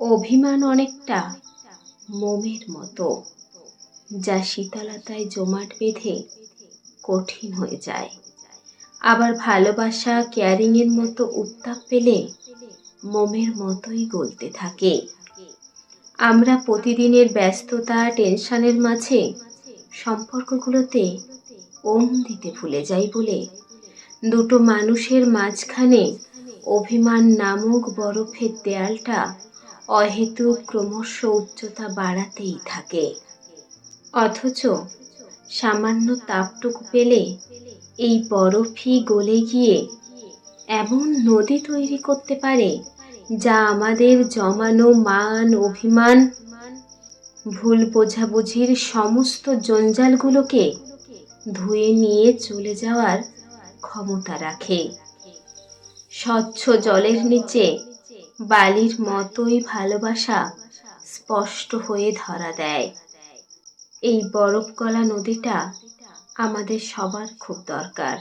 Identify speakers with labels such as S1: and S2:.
S1: অভিমান অনেকটা মোমের মতো, যা শীতলতায় জমাট বেঁধে কঠিন হয়ে যায়। আবার ভালোবাসা কেয়ারিংয়ের মতো উত্তাপ পেলে মোমের মতোই গলতে থাকে। আমরা প্রতিদিনের ব্যস্ততা, টেনশনের মাঝে সম্পর্কগুলোতে ওম দিতে ভুলে যাই বলে দুটো মানুষের মাঝখানে অভিমান নামক বরফের দেয়ালটা অহেতুক ক্রমশ উচ্চতা বাড়াতেই থাকে। অথচ সামান্য তাপটুকু পেলে এই বরফই গলে গিয়ে এমন নদী তৈরি করতে পারে যা আমাদের জমানো মান, অভিমান, ভুল বোঝাবুঝির সমস্ত জঞ্জালগুলোকে ধুয়ে নিয়ে চলে যাওয়ার ক্ষমতা রাখে। স্বচ্ছ জলের নিচে বালির মতোই ভালোবাসা স্পষ্ট হয়ে ধরা দেয়। এই বরফ গলা নদীটা আমাদের সবার খুব দরকার।